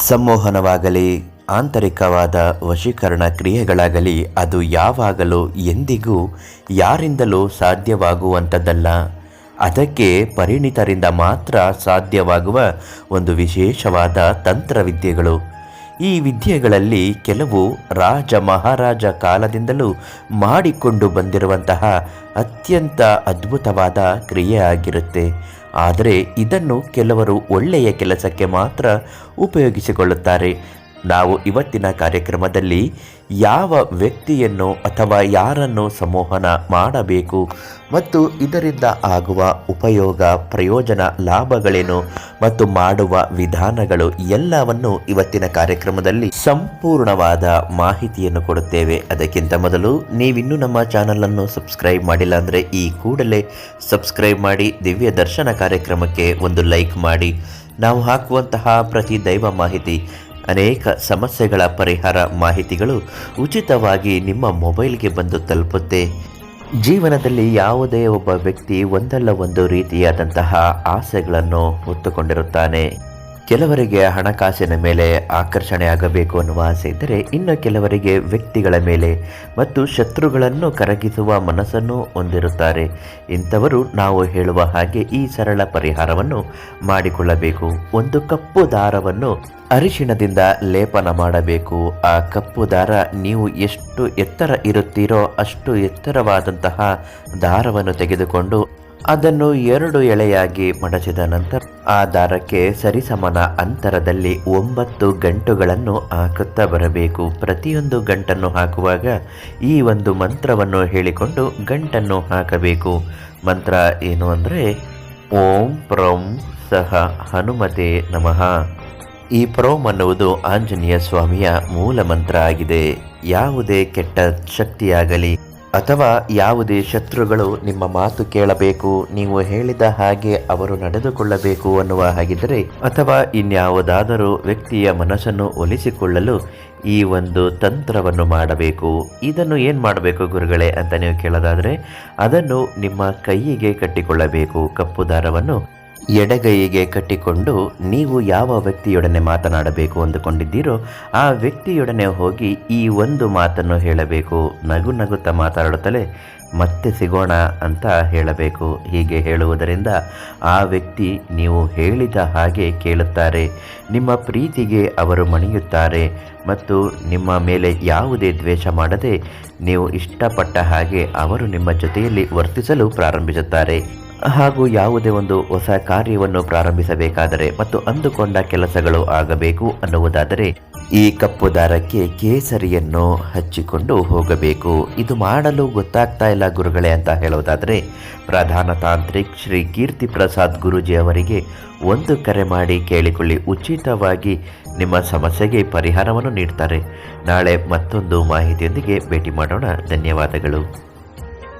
ಸಂಮೋಹನವಾಗಲಿ, ಆಂತರಿಕವಾದ ವಶೀಕರಣ ಕ್ರಿಯೆಗಳಾಗಲಿ, ಅದು ಯಾವಾಗಲೂ ಎಂದಿಗೂ ಯಾರಿಂದಲೂ ಸಾಧ್ಯವಾಗುವಂಥದ್ದಲ್ಲ. ಅದಕ್ಕೆ ಪರಿಣಿತರಿಂದ ಮಾತ್ರ ಸಾಧ್ಯವಾಗುವ ಒಂದು ವಿಶೇಷವಾದ ತಂತ್ರವಿದ್ಯೆಗಳು. ಈ ವಿದ್ಯೆಗಳಲ್ಲಿ ಕೆಲವು ರಾಜ ಮಹಾರಾಜ ಕಾಲದಿಂದಲೂ ಮಾಡಿಕೊಂಡು ಬಂದಿರುವಂತಹ ಅತ್ಯಂತ ಅದ್ಭುತವಾದ ಕ್ರಿಯೆ ಆಗಿರುತ್ತೆ ಆದರೆ ಇದನ್ನು ಕೆಲವರು ಒಳ್ಳೆಯ ಕೆಲಸಕ್ಕೆ ಮಾತ್ರ ಉಪಯೋಗಿಸಿಕೊಳ್ಳುತ್ತಾರೆ. ನಾವು ಇವತ್ತಿನ ಕಾರ್ಯಕ್ರಮದಲ್ಲಿ ಯಾವ ವ್ಯಕ್ತಿಯನ್ನು ಅಥವಾ ಯಾರನ್ನು ಸಂಮೋಹನ ಮಾಡಬೇಕು ಮತ್ತು ಇದರಿಂದ ಆಗುವ ಉಪಯೋಗ, ಪ್ರಯೋಜನ, ಲಾಭಗಳೇನು ಮತ್ತು ಮಾಡುವ ವಿಧಾನಗಳು ಎಲ್ಲವನ್ನು ಇವತ್ತಿನ ಕಾರ್ಯಕ್ರಮದಲ್ಲಿ ಸಂಪೂರ್ಣವಾದ ಮಾಹಿತಿಯನ್ನು ಕೊಡುತ್ತೇವೆ. ಅದಕ್ಕಿಂತ ಮೊದಲು ನೀವಿನ್ನೂ ನಮ್ಮ ಚಾನಲನ್ನು ಸಬ್ಸ್ಕ್ರೈಬ್ ಮಾಡಿಲ್ಲ ಅಂದರೆ ಈ ಕೂಡಲೇ ಸಬ್ಸ್ಕ್ರೈಬ್ ಮಾಡಿ, ದಿವ್ಯ ದರ್ಶನ ಕಾರ್ಯಕ್ರಮಕ್ಕೆ ಒಂದು ಲೈಕ್ ಮಾಡಿ. ನಾವು ಹಾಕುವಂತಹ ಪ್ರತಿ ದೈವ ಮಾಹಿತಿ ಅನೇಕ ಸಮಸ್ಯೆಗಳ ಪರಿಹಾರ ಮಾಹಿತಿಗಳು ಉಚಿತವಾಗಿ ನಿಮ್ಮ ಮೊಬೈಲ್ಗೆ ಬಂದು ತಲುಪುತ್ತೆ. ಜೀವನದಲ್ಲಿ ಯಾವುದೇ ಒಬ್ಬ ವ್ಯಕ್ತಿ ಒಂದಲ್ಲ ಒಂದು ರೀತಿಯಾದಂತಹ ಆಸೆಗಳನ್ನು ಹೊತ್ತುಕೊಂಡಿರುತ್ತಾನೆ. ಕೆಲವರಿಗೆ ಹಣಕಾಸಿನ ಮೇಲೆ ಆಕರ್ಷಣೆ ಆಗಬೇಕು ಅನ್ನುವ ಆಸೆ ಇದ್ದರೆ ಇನ್ನು ಕೆಲವರಿಗೆ ವ್ಯಕ್ತಿಗಳ ಮೇಲೆ ಮತ್ತು ಶತ್ರುಗಳನ್ನು ಕರಗಿಸುವ ಮನಸ್ಸನ್ನು ಹೊಂದಿರುತ್ತಾರೆ. ಇಂಥವರು ನಾವು ಹೇಳುವ ಹಾಗೆ ಈ ಸರಳ ಪರಿಹಾರವನ್ನು ಮಾಡಿಕೊಳ್ಳಬೇಕು. ಒಂದು ಕಪ್ಪು ದಾರವನ್ನು ಅರಿಶಿಣದಿಂದ ಲೇಪನ ಮಾಡಬೇಕು. ಆ ಕಪ್ಪು ದಾರ ನೀವು ಎಷ್ಟು ಎತ್ತರ ಇರುತ್ತೀರೋ ಅಷ್ಟು ಎತ್ತರವಾದಂತಹ ದಾರವನ್ನು ತೆಗೆದುಕೊಂಡು ಅದನ್ನು ಎರಡು ಎಳೆಯಾಗಿ ಮಡಚಿದ ನಂತರ ಆ ದಾರಕ್ಕೆ ಸರಿಸಮನ ಅಂತರದಲ್ಲಿ ಒಂಬತ್ತು ಗಂಟುಗಳನ್ನು ಹಾಕುತ್ತಾ ಬರಬೇಕು. ಪ್ರತಿಯೊಂದು ಗಂಟನ್ನು ಹಾಕುವಾಗ ಈ ಒಂದು ಮಂತ್ರವನ್ನು ಹೇಳಿಕೊಂಡು ಗಂಟನ್ನು ಹಾಕಬೇಕು. ಮಂತ್ರ ಏನು ಅಂದರೆ, ಓಂ ಪ್ರಂ ಸಹ ಹನುಮತೆ ನಮಃ. ಈ ಪ್ರೋಮ್ ಅನ್ನುವುದು ಆಂಜನೇಯ ಸ್ವಾಮಿಯ ಮೂಲ ಮಂತ್ರ ಆಗಿದೆ. ಯಾವುದೇ ಕೆಟ್ಟ ಶಕ್ತಿಯಾಗಲಿ ಅಥವಾ ಯಾವುದೇ ಶತ್ರುಗಳು ನಿಮ್ಮ ಮಾತು ಕೇಳಬೇಕು, ನೀವು ಹೇಳಿದ ಹಾಗೆ ಅವರು ನಡೆದುಕೊಳ್ಳಬೇಕು ಅನ್ನುವ ಹಾಗಿದ್ದರೆ, ಅಥವಾ ಇನ್ಯಾವುದಾದರೂ ವ್ಯಕ್ತಿಯ ಮನಸ್ಸನ್ನು ಒಲಿಸಿಕೊಳ್ಳಲು ಈ ಒಂದು ತಂತ್ರವನ್ನು ಮಾಡಬೇಕು. ಇದನ್ನು ಏನು ಮಾಡಬೇಕು ಗುರುಗಳೇ ಅಂತ ನೀವು ಕೇಳೋದಾದರೆ, ಅದನ್ನು ನಿಮ್ಮ ಕೈಯಿಗೆ ಕಟ್ಟಿಕೊಳ್ಳಬೇಕು. ಕಪ್ಪು ದಾರವನ್ನು ಎಡಗೈಗೆ ಕಟ್ಟಿಕೊಂಡು ನೀವು ಯಾವ ವ್ಯಕ್ತಿಯೊಡನೆ ಮಾತನಾಡಬೇಕು ಅಂದುಕೊಂಡಿದ್ದೀರೋ ಆ ವ್ಯಕ್ತಿಯೊಡನೆ ಹೋಗಿ ಈ ಒಂದು ಮಾತನ್ನು ಹೇಳಬೇಕು. ನಗು ನಗುತ್ತಾ ಮಾತಾಡುತ್ತಲೇ ಮತ್ತೆ ಸಿಗೋಣ ಅಂತ ಹೇಳಬೇಕು. ಹೀಗೆ ಹೇಳುವುದರಿಂದ ಆ ವ್ಯಕ್ತಿ ನೀವು ಹೇಳಿದ ಹಾಗೆ ಕೇಳುತ್ತಾರೆ. ನಿಮ್ಮ ಪ್ರೀತಿಗೆ ಅವರು ಮಣಿಯುತ್ತಾರೆ ಮತ್ತು ನಿಮ್ಮ ಮೇಲೆ ಯಾವುದೇ ದ್ವೇಷ ಮಾಡದೆ ನೀವು ಇಷ್ಟಪಟ್ಟ ಹಾಗೆ ಅವರು ನಿಮ್ಮ ಜೊತೆಯಲ್ಲಿ ವರ್ತಿಸಲು ಪ್ರಾರಂಭಿಸುತ್ತಾರೆ. ಹಾಗೂ ಯಾವುದೇ ಒಂದು ಹೊಸ ಕಾರ್ಯವನ್ನು ಪ್ರಾರಂಭಿಸಬೇಕಾದರೆ ಮತ್ತು ಅಂದುಕೊಂಡ ಕೆಲಸಗಳು ಆಗಬೇಕು ಅನ್ನುವುದಾದರೆ ಈ ಕಪ್ಪು ದಾರಕ್ಕೆ ಕೇಸರಿಯನ್ನು ಹಚ್ಚಿಕೊಂಡು ಹೋಗಬೇಕು. ಇದು ಮಾಡಲು ಗೊತ್ತಾಗ್ತಾ ಇಲ್ಲ ಗುರುಗಳೇ ಅಂತ ಹೇಳುವುದಾದರೆ ಪ್ರಧಾನ ತಾಂತ್ರಿಕ್ ಶ್ರೀ ಕೀರ್ತಿ ಪ್ರಸಾದ್ ಗುರೂಜಿ ಅವರಿಗೆ ಒಂದು ಕರೆ ಮಾಡಿ ಕೇಳಿಕೊಳ್ಳಿ. ಉಚಿತವಾಗಿ ನಿಮ್ಮ ಸಮಸ್ಯೆಗೆ ಪರಿಹಾರವನ್ನು ನೀಡ್ತಾರೆ. ನಾಳೆ ಮತ್ತೊಂದು ಮಾಹಿತಿಯೊಂದಿಗೆ ಭೇಟಿ ಮಾಡೋಣ. ಧನ್ಯವಾದಗಳು.